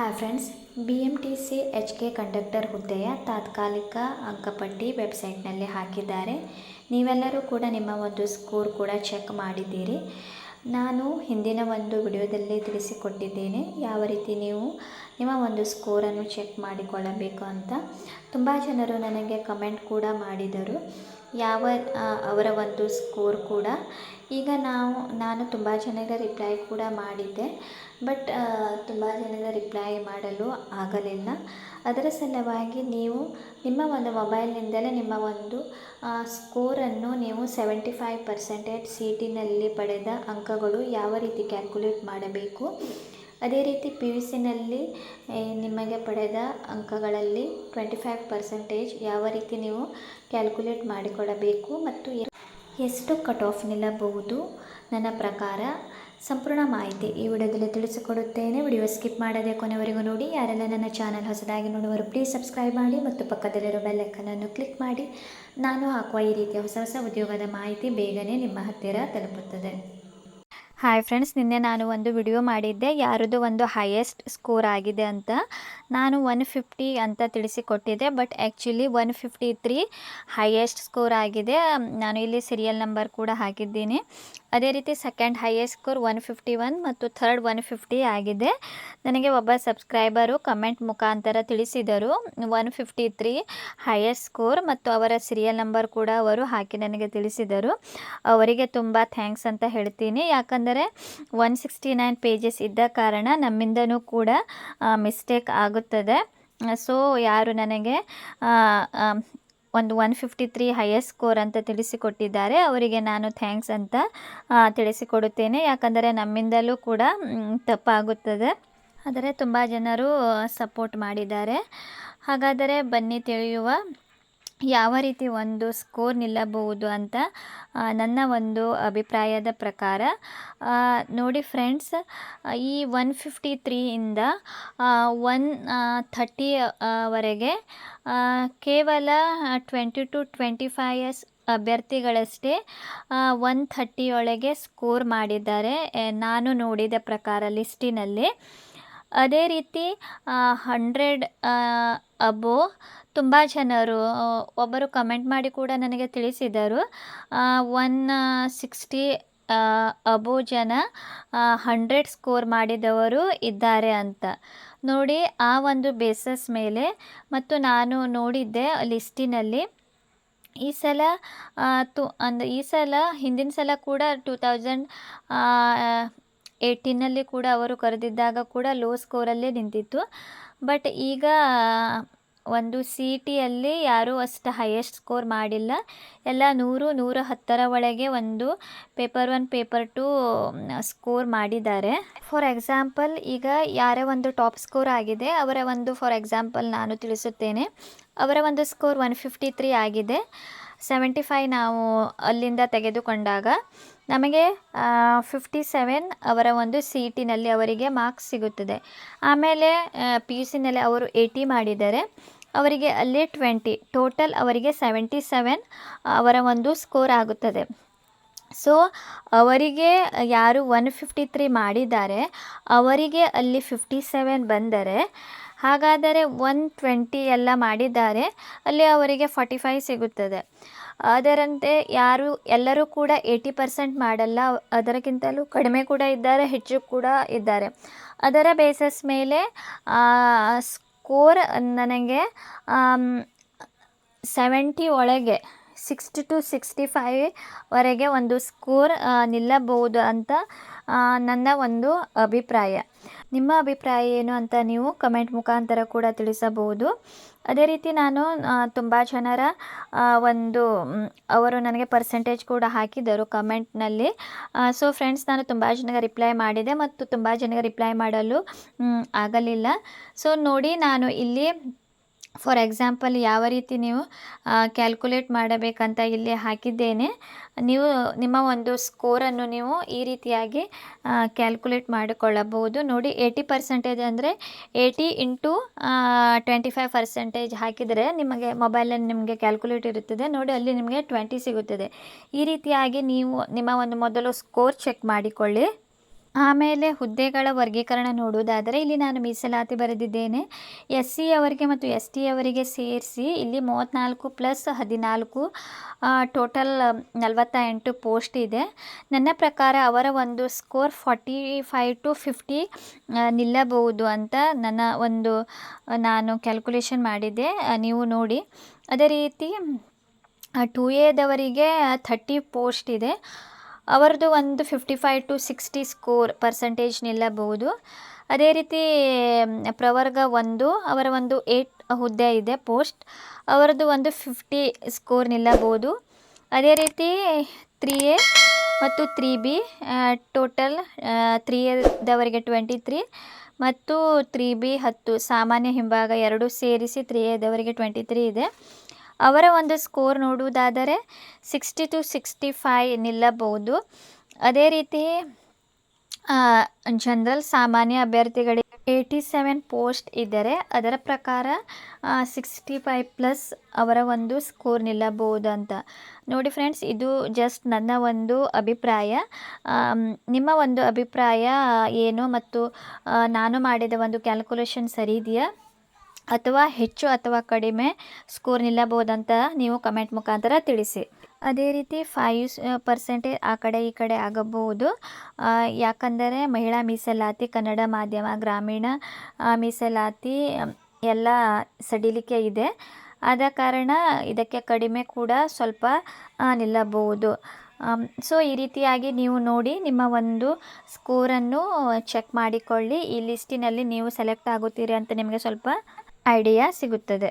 Hi friends B M T C H K conductor ಹುದ್ದೆಯ ತಾತ್ಕಾಲಿಕ ಅಂಕಪಟ್ಟಿ ವೆಬ್ಸೈಟ್ನಲ್ಲಿ ಹಾಕಿದ್ದಾರೆ. ನೀವೆಲ್ಲರೂ ಕೂಡ ನಿಮ್ಮ ಒಂದು ಸ್ಕೋರ್ ಕೂಡ ಚೆಕ್ ಮಾಡಿದ್ದೀರಿ. ನಾನು ಹಿಂದಿನ ಒಂದು ವಿಡಿಯೋದಲ್ಲಿ ತಿಳಿಸಿಕೊಟ್ಟಿದ್ದೇನೆ, ಯಾವ ರೀತಿ ನೀವು ನಿಮ್ಮ ಒಂದು ಸ್ಕೋರನ್ನು ಚೆಕ್ ಮಾಡಿಕೊಳ್ಳಬೇಕು ಅಂತ. ತುಂಬ ಜನರು ನನಗೆ ಕಮೆಂಟ್ ಕೂಡ ಮಾಡಿದರು. ಯಾವ ಅವರ ಒಂದು ಸ್ಕೋರ್ ಕೂಡ. ಈಗ ನಾವು, ನಾನು ತುಂಬ ಜನರಿಗೆ ರಿಪ್ಲೈ ಕೂಡ ಮಾಡಿದ್ದೆ. ಬಟ್ ತುಂಬ ಜನರಿಗೆ ರಿಪ್ಲೈ ಮಾಡಲು ಆಗಲಿಲ್ಲ. ಅದರ ಸಲುವಾಗಿ ನೀವು ನಿಮ್ಮ ಒಂದು ಮೊಬೈಲ್ನಿಂದಲೇ ನಿಮ್ಮ ಒಂದು ಸ್ಕೋರನ್ನು ನೀವು ಸೆವೆಂಟಿ ಫೈವ್ ಪರ್ಸೆಂಟೇಜ್ ಸಿ ಪಡೆದ ಅಂಕಗಳು ಯಾವ ರೀತಿ ಕ್ಯಾಲ್ಕುಲೇಟ್ ಮಾಡಬೇಕು? ಅದೇ ರೀತಿ ಪಿ ಯು ಸಿನಲ್ಲಿ ನಿಮಗೆ ಪಡೆದ ಅಂಕಗಳಲ್ಲಿ ಟ್ವೆಂಟಿ ಫೈವ್ ಪರ್ಸೆಂಟೇಜ್ ಯಾವ ರೀತಿ ನೀವು ಕ್ಯಾಲ್ಕುಲೇಟ್ ಮಾಡಿಕೊಳ್ಳಬೇಕು ಮತ್ತು ಎಷ್ಟು ಕಟ್ ಆಫ್ ನಿಲ್ಲಬಹುದು ನನ್ನ ಪ್ರಕಾರ ಸಂಪೂರ್ಣ ಮಾಹಿತಿ ಈ ವಿಡಿಯೋದಲ್ಲಿ ತಿಳಿಸಿಕೊಡುತ್ತೇನೆ. ವಿಡಿಯೋ ಸ್ಕಿಪ್ ಮಾಡದೆ ಕೊನೆವರೆಗೂ ನೋಡಿ. ಯಾರೆಲ್ಲ ನನ್ನ ಚಾನಲ್ ಹೊಸದಾಗಿ ನೋಡುವರು ಪ್ಲೀಸ್ ಸಬ್ಸ್ಕ್ರೈಬ್ ಮಾಡಿ ಮತ್ತು ಪಕ್ಕದಲ್ಲಿರೋ ಬೆಲ್ಲೈಕನನ್ನು ಕ್ಲಿಕ್ ಮಾಡಿ. ನಾನು ಹಾಕುವ ಈ ರೀತಿಯ ಹೊಸ ಹೊಸ ಉದ್ಯೋಗದ ಮಾಹಿತಿ ಬೇಗನೆ ನಿಮ್ಮ ಹತ್ತಿರ ತಲುಪುತ್ತದೆ. ಹಾಯ್ ಫ್ರೆಂಡ್ಸ್ ನಿನ್ನೆ ನಾನು ಒಂದು ವಿಡಿಯೋ ಮಾಡಿದ್ದೆ. ಯಾರದು ಒಂದು ಹೈಯೆಸ್ಟ್ ಸ್ಕೋರ್ ಆಗಿದೆ ಅಂತ. ನಾನು ಒನ್ ಫಿಫ್ಟಿ ಅಂತ ತಿಳಿಸಿಕೊಟ್ಟಿದ್ದೆ. But actually one fifty three highest score ಆಗಿದೆ. ನಾನು ಇಲ್ಲಿ ಸೀರಿಯಲ್ ನಂಬರ್ ಕೂಡ ಹಾಕಿದ್ದೀನಿ. ಅದೇ ರೀತಿ second highest score one fifty one ಮತ್ತು ಥರ್ಡ್ ಒನ್ ಫಿಫ್ಟಿ ಆಗಿದೆ. ನನಗೆ ಒಬ್ಬ ಸಬ್ಸ್ಕ್ರೈಬರು ಕಮೆಂಟ್ ಮುಖಾಂತರ ತಿಳಿಸಿದರು. One fifty three highest score ಮತ್ತು ಅವರ ಸೀರಿಯಲ್ ನಂಬರ್ ಕೂಡ ಅವರು ಹಾಕಿ ನನಗೆ ತಿಳಿಸಿದರು. ಅವರಿಗೆ ತುಂಬ ಥ್ಯಾಂಕ್ಸ್ ಅಂತ ಹೇಳ್ತೀನಿ. ಯಾಕಂದರೆ ಒನ್ ಸಿಕ್ಸ್ಟಿ ನೈನ್ ಪೇಜಸ್ ಇದ್ದ ಕಾರಣ ನಮ್ಮಿಂದನೂ ಕೂಡ ಮಿಸ್ಟೇಕ್ ಆಗುತ್ತದೆ. ಸೊ, ಯಾರು ನನಗೆ ಒಂದು one fifty three highest score ಅಂತ ತಿಳಿಸಿಕೊಟ್ಟಿದ್ದಾರೆ, ಅವರಿಗೆ ನಾನು ಥ್ಯಾಂಕ್ಸ್ ಅಂತ ತಿಳಿಸಿಕೊಡುತ್ತೇನೆ. ಯಾಕಂದರೆ ನಮ್ಮಿಂದಲೂ ಕೂಡ ತಪ್ಪಾಗುತ್ತದೆ. ಆದರೆ ತುಂಬ ಜನರು ಸಪೋರ್ಟ್ ಮಾಡಿದ್ದಾರೆ. ಹಾಗಾದರೆ ಬನ್ನಿ ತಿಳಿಯುವ ಯಾವ ರೀತಿ ಒಂದು ಸ್ಕೋರ್ ನಿಲ್ಲಬಹುದು ಅಂತ ನನ್ನ ಒಂದು ಅಭಿಪ್ರಾಯದ ಪ್ರಕಾರ. ನೋಡಿ ಫ್ರೆಂಡ್ಸ್, ಈ ಒನ್ ಫಿಫ್ಟಿ ತ್ರೀಯಿಂದ ಒನ್ ಥರ್ಟಿವರೆಗೆ ಕೇವಲ twenty two twenty five years ಅಭ್ಯರ್ಥಿಗಳಷ್ಟೇ one ಥರ್ಟಿಯೊಳಗೆ ಸ್ಕೋರ್ ಮಾಡಿದ್ದಾರೆ ನಾನು ನೋಡಿದ ಪ್ರಕಾರ ಲಿಸ್ಟಿನಲ್ಲಿ. ಅದೇ ರೀತಿ ಹಂಡ್ರೆಡ್ ಅಬೋ ತುಂಬ ಜನರು ಒಬ್ಬರು ಕಮೆಂಟ್ ಮಾಡಿ ಕೂಡ ನನಗೆ ತಿಳಿಸಿದರು. ಒನ್ ಸಿಕ್ಸ್ಟಿ ಅಬೋ ಜನ ಹಂಡ್ರೆಡ್ ಸ್ಕೋರ್ ಮಾಡಿದವರು ಇದ್ದಾರೆ ಅಂತ. ನೋಡಿ, ಆ ಒಂದು ಬೇಸಸ್ ಮೇಲೆ ಮತ್ತು ನಾನು ನೋಡಿದ್ದೆ ಲಿಸ್ಟಿನಲ್ಲಿ. ಈ ಸಲ ತು, ಅಂದ, ಈ ಸಲ, ಹಿಂದಿನ ಸಲ ಕೂಡ ಟೂ ತೌಸಂಡ್ ಏಯ್ಟೀನಲ್ಲಿ ಕೂಡ ಅವರು ಕರೆದಿದ್ದಾಗ ಕೂಡ ಲೋ ಸ್ಕೋರಲ್ಲೇ ನಿಂತಿತ್ತು. ಬಟ್ ಈಗ ಒಂದು ಸಿ ಟಿಯಲ್ಲಿ ಯಾರೂ ಅಷ್ಟು ಹೈಯೆಸ್ಟ್ ಸ್ಕೋರ್ ಮಾಡಿಲ್ಲ. ಎಲ್ಲ ನೂರು ನೂರ ಹತ್ತರ ಒಳಗೆ ಒಂದು paper one paper two score ಮಾಡಿದ್ದಾರೆ. ಫಾರ್ ಎಕ್ಸಾಂಪಲ್ ಈಗ ಯಾರೇ ಒಂದು ಟಾಪ್ ಸ್ಕೋರ್ ಆಗಿದೆ, ಅವರ ಒಂದು ಫಾರ್ ಎಕ್ಸಾಂಪಲ್ ನಾನು ತಿಳಿಸುತ್ತೇನೆ, ಅವರ ಒಂದು ಸ್ಕೋರ್ ಒನ್ ಫಿಫ್ಟಿ ತ್ರೀ ಆಗಿದೆ. ಸೆವೆಂಟಿ ಫೈ ನಾವು ಅಲ್ಲಿಂದ ತೆಗೆದುಕೊಂಡಾಗ ನಮಗೆ ಫಿಫ್ಟಿ ಸೆವೆನ್ ಅವರ ಒಂದು ಸಿ ಟಿನಲ್ಲಿ ಅವರಿಗೆ ಮಾರ್ಕ್ಸ್ ಸಿಗುತ್ತದೆ. ಆಮೇಲೆ ಪಿ ಯು ಸಿನಲ್ಲಿ ಅವರು ಏಯ್ಟಿ ಮಾಡಿದ್ದಾರೆ ಅವರಿಗೆ ಅಲ್ಲಿ ಟ್ವೆಂಟಿ ಟೋಟಲ್ ಅವರಿಗೆ ಸೆವೆಂಟಿ ಸೆವೆನ್ ಅವರ ಒಂದು ಸ್ಕೋರ್ ಆಗುತ್ತದೆ. ಸೊ ಅವರಿಗೆ ಯಾರು ಒನ್ ಫಿಫ್ಟಿ ತ್ರೀ ಮಾಡಿದ್ದಾರೆ, ಅವರಿಗೆ ಅಲ್ಲಿ ಫಿಫ್ಟಿ ಸೆವೆನ್ ಬಂದರೆ ಹಾಗಾದರೆ ಒನ್ ಟ್ವೆಂಟಿ ಎಲ್ಲ ಮಾಡಿದ್ದಾರೆ, ಅಲ್ಲಿ ಅವರಿಗೆ ಫಾರ್ಟಿ ಫೈವ್ ಸಿಗುತ್ತದೆ. ಅದರಂತೆ ಯಾರು, ಎಲ್ಲರೂ ಕೂಡ ಏಯ್ಟಿ ಪರ್ಸೆಂಟ್ ಮಾಡಲ್ಲ ಅದಕ್ಕಿಂತಲೂ ಕಡಿಮೆ ಕೂಡ ಇದ್ದಾರೆ, ಹೆಚ್ಚು ಕೂಡ ಇದ್ದಾರೆ. ಅದರ ಬೇಸಸ್ ಮೇಲೆ ಸ್ಕೋರ್ ನನಗೆ ಸೆವೆಂಟಿ ಒಳಗೆ ಸಿಕ್ಸ್ಟಿ ಟು ಸಿಕ್ಸ್ಟಿ ಫೈವ್ ವರೆಗೆ ಒಂದು ಸ್ಕೋರ್ ನಿಲ್ಲಬಹುದು ಅಂತ ನನ್ನ ಒಂದು ಅಭಿಪ್ರಾಯ. ನಿಮ್ಮ ಅಭಿಪ್ರಾಯ ಏನು ಅಂತ ನೀವು ಕಮೆಂಟ್ ಮುಖಾಂತರ ಕೂಡ ತಿಳಿಸಬಹುದು. ಅದೇ ರೀತಿ ನಾನು ತುಂಬ ಜನರ ಒಂದು ಅವರು ನನಗೆ ಪರ್ಸೆಂಟೇಜ್ ಕೂಡ ಹಾಕಿದರು ಕಮೆಂಟ್ನಲ್ಲಿ. ಸೊ ಫ್ರೆಂಡ್ಸ್ ನಾನು ತುಂಬ ಜನಗೆ ರಿಪ್ಲೈ ಮಾಡಿದೆ ಮತ್ತು ತುಂಬ ಜನಗೆ ರಿಪ್ಲೈ ಮಾಡಲು ಆಗಲಿಲ್ಲ. ಸೊ ನೋಡಿ ನಾನು ಇಲ್ಲಿ ಫಾರ್ ಎಕ್ಸಾಂಪಲ್ ಯಾವ ರೀತಿ ನೀವು ಕ್ಯಾಲ್ಕುಲೇಟ್ ಮಾಡಬೇಕಂತ ಇಲ್ಲಿ ಹಾಕಿದ್ದೇನೆ. ನೀವು, ನಿಮ್ಮ ಒಂದು ಸ್ಕೋರನ್ನು ನೀವು ಈ ರೀತಿಯಾಗಿ ಕ್ಯಾಲ್ಕುಲೇಟ್ ಮಾಡಿಕೊಳ್ಳಬಹುದು. ನೋಡಿ ಏಯ್ಟಿ ಪರ್ಸೆಂಟೇಜ್ ಅಂದರೆ eighty into twenty five percentage ಹಾಕಿದರೆ ನಿಮಗೆ ಮೊಬೈಲಲ್ಲಿ ನಿಮಗೆ ಕ್ಯಾಲ್ಕುಲೇಟ್ ಇರುತ್ತದೆ. ನೋಡಿ, ಅಲ್ಲಿ ನಿಮಗೆ ಟ್ವೆಂಟಿ ಸಿಗುತ್ತದೆ. ಈ ರೀತಿಯಾಗಿ ನೀವು ನಿಮ್ಮ ಒಂದು ಮೊದಲು ಸ್ಕೋರ್ ಚೆಕ್ ಮಾಡಿಕೊಳ್ಳಿ. ಆಮೇಲೆ ಹುದ್ದೆಗಳ ವರ್ಗೀಕರಣ ನೋಡುವುದಾದರೆ ಇಲ್ಲಿ ನಾನು ಮೀಸಲಾತಿ ಬರೆದಿದ್ದೇನೆ. ಎಸ್ ಸಿ ಅವರಿಗೆ ಮತ್ತು ಎಸ್ ಟಿ ಅವರಿಗೆ ಸೇರಿಸಿ ಇಲ್ಲಿ ಮೂವತ್ತ್ನಾಲ್ಕು ಪ್ಲಸ್ ಹದಿನಾಲ್ಕು ಟೋಟಲ್ ನಲವತ್ತ ಎಂಟು ಪೋಸ್ಟ್ ಇದೆ. ನನ್ನ ಪ್ರಕಾರ ಅವರ ಒಂದು score forty five to fifty ನಿಲ್ಲಬಹುದು ಅಂತ ನನ್ನ ಒಂದು ನಾನು ಕ್ಯಾಲ್ಕುಲೇಷನ್ ಮಾಡಿದ್ದೆ. ನೀವು ನೋಡಿ. ಅದೇ ರೀತಿ ಟು ಎದವರಿಗೆ ಥರ್ಟಿ ಪೋಸ್ಟ್ ಇದೆ. ಅವರದ್ದು ಒಂದು fifty five to sixty score percentage ನಿಲ್ಲಬಹುದು. ಅದೇ ರೀತಿ ಪ್ರವರ್ಗ ಒಂದು, ಅವರ ಒಂದು ಏಟ್ ಹುದ್ದೆ ಇದೆ ಪೋಸ್ಟ್ ಅವರದ್ದು ಒಂದು ಫಿಫ್ಟಿ ಸ್ಕೋರ್ ನಿಲ್ಲಬಹುದು. ಅದೇ ರೀತಿ ತ್ರೀ ಎ ಮತ್ತು ತ್ರೀ ಬಿ ಟೋಟಲ್ ತ್ರೀ ಎದವರಿಗೆ ಟ್ವೆಂಟಿ ತ್ರೀ ಮತ್ತು ತ್ರೀ ಬಿ ಹತ್ತು, ಸಾಮಾನ್ಯ ಹಿಂಭಾಗ ಎರಡು ಸೇರಿಸಿ ತ್ರೀ ಎದವರಿಗೆ ಟ್ವೆಂಟಿ ತ್ರೀ ಇದೆ. ಅವರ ಒಂದು ಸ್ಕೋರ್ ನೋಡುವುದಾದರೆ ಸಿಕ್ಸ್ಟಿ ಟು ಸಿಕ್ಸ್ಟಿ ಫೈ ನಿಲ್ಲಬಹುದು. ಅದೇ ರೀತಿ ಜನರಲ್ ಸಾಮಾನ್ಯ ಅಭ್ಯರ್ಥಿಗಳಿಗೆ ಏಯ್ಟಿ ಸೆವೆನ್ ಪೋಸ್ಟ್ ಇದ್ದರೆ ಅದರ ಪ್ರಕಾರ ಸಿಕ್ಸ್ಟಿ ಫೈವ್ ಪ್ಲಸ್ ಅವರ ಒಂದು ಸ್ಕೋರ್ ನಿಲ್ಲಬಹುದು ಅಂತ ನೋಡಿ ಫ್ರೆಂಡ್ಸ್ ಇದು ಜಸ್ಟ್ ನನ್ನ ಒಂದು ಅಭಿಪ್ರಾಯ. ನಿಮ್ಮ ಒಂದು ಅಭಿಪ್ರಾಯ ಏನು ಮತ್ತು ನಾನು ಮಾಡಿದ ಒಂದು ಕ್ಯಾಲ್ಕುಲೇಷನ್ ಸರಿ ಇದೆಯಾ? ಅಥವಾ ಹೆಚ್ಚು ಅಥವಾ ಕಡಿಮೆ ಸ್ಕೋರ್ ನಿಲ್ಲಬಹುದಂತ ನೀವು ಕಮೆಂಟ್ ಮುಖಾಂತರ ತಿಳಿಸಿ. ಅದೇ ರೀತಿ ಫೈವ್ ಪರ್ಸೆಂಟೇಜ್ ಆ ಕಡೆ ಈ ಕಡೆ ಆಗಬಹುದು. ಯಾಕಂದರೆ ಮಹಿಳಾ ಮೀಸಲಾತಿ, ಕನ್ನಡ ಮಾಧ್ಯಮ, ಗ್ರಾಮೀಣ ಮೀಸಲಾತಿ ಎಲ್ಲ ಸಡಿಲಿಕೆ ಇದೆ. ಆದ ಕಾರಣ ಇದಕ್ಕೆ ಕಡಿಮೆ ಕೂಡ ಸ್ವಲ್ಪ ನಿಲ್ಲಬಹುದು. ಸೊ ಈ ರೀತಿಯಾಗಿ ನೀವು ನೋಡಿ ನಿಮ್ಮ ಒಂದು ಸ್ಕೋರನ್ನು ಚೆಕ್ ಮಾಡಿಕೊಳ್ಳಿ. ಈ ಲಿಸ್ಟಿನಲ್ಲಿ ನೀವು ಸೆಲೆಕ್ಟ್ ಆಗುತ್ತೀರಿ ಅಂತ ನಿಮಗೆ ಸ್ವಲ್ಪ ಐಡಿಯಾ ಸಿಗುತ್ತದೆ.